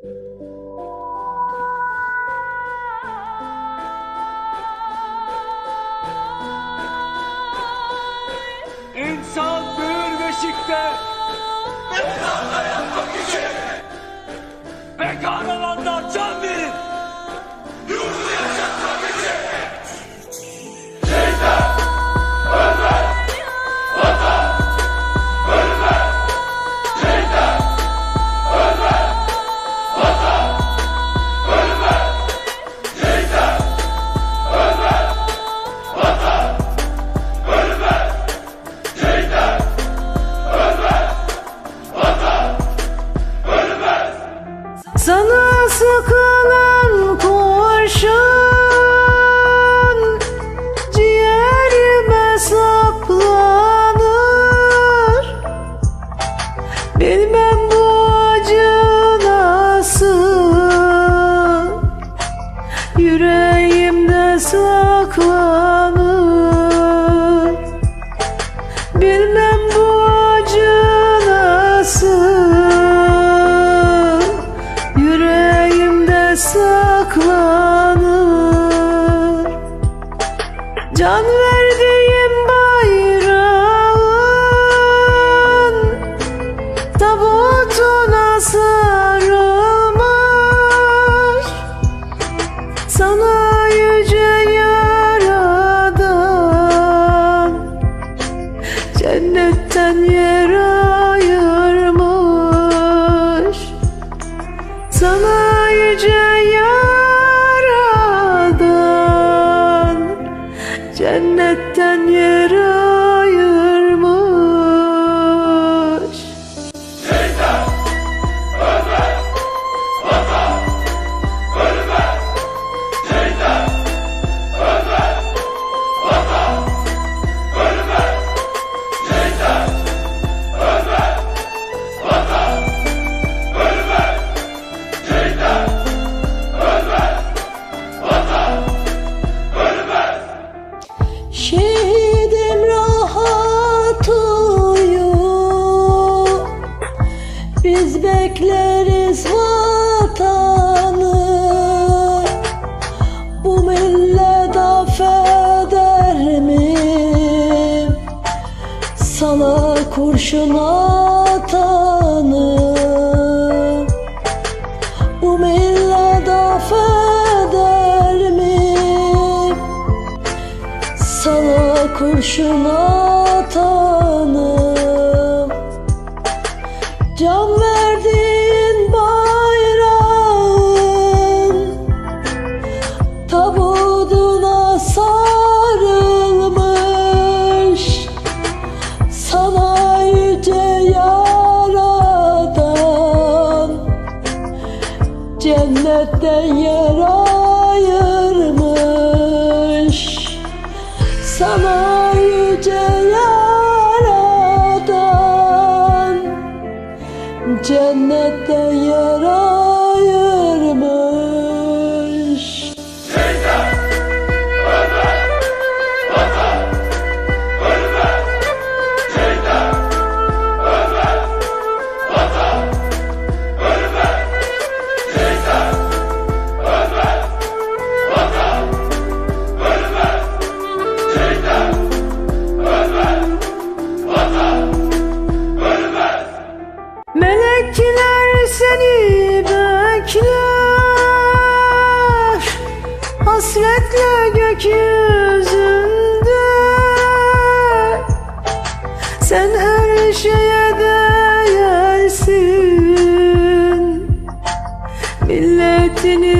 İnsan büyür beşikte. Mezarda yatmak için. Ve Can Cennetten yer bekleriz vatanı Bu millet affeder mi? Sana kurşun atanı Bu millet affeder mi? Sana kurşun atanım Cennette yer ayırmış. Sana yüce yaradan Cennette Melekler seni bekler. Hasretle gökyüzünde. Sen her şeye değersin. Milletinin gönlünde